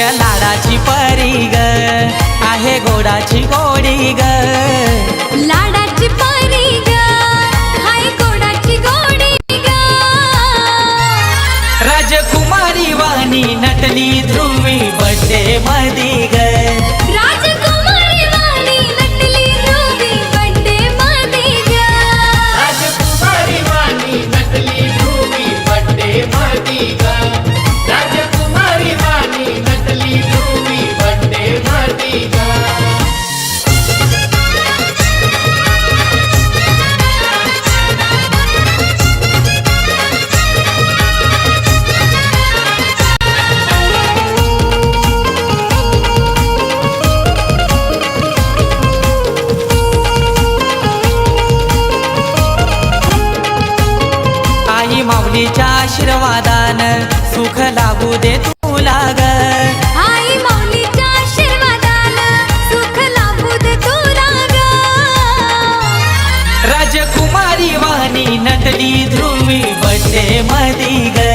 लाडाची परी ग. आहे गोडाची गोडी ग. लाडाची परी ग. आहे गोडाची गोडी ग. राजकुमारी वाणी नटली ध्रुवी बड्डे मधी. माऊलीच्या आशीर्वादान सुख लागू दे तुला ग आई माऊलीच्या आशीर्वादानं सुख लाभू दे तुला ग राजकुमारी वाणी नटली ध्रुवी बड्डे मधी ग.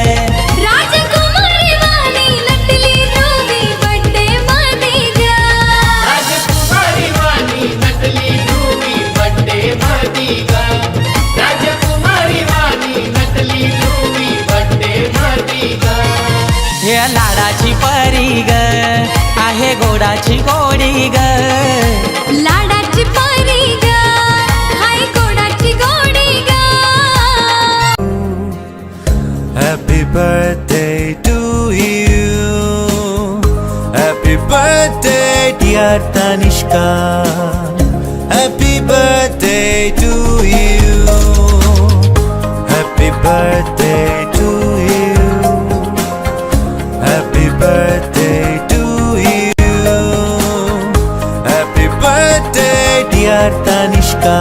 गोडाची परी ग आहे गोडाची गोडी ग लाडाची to you happy birthday dear Tanishka R Tanishka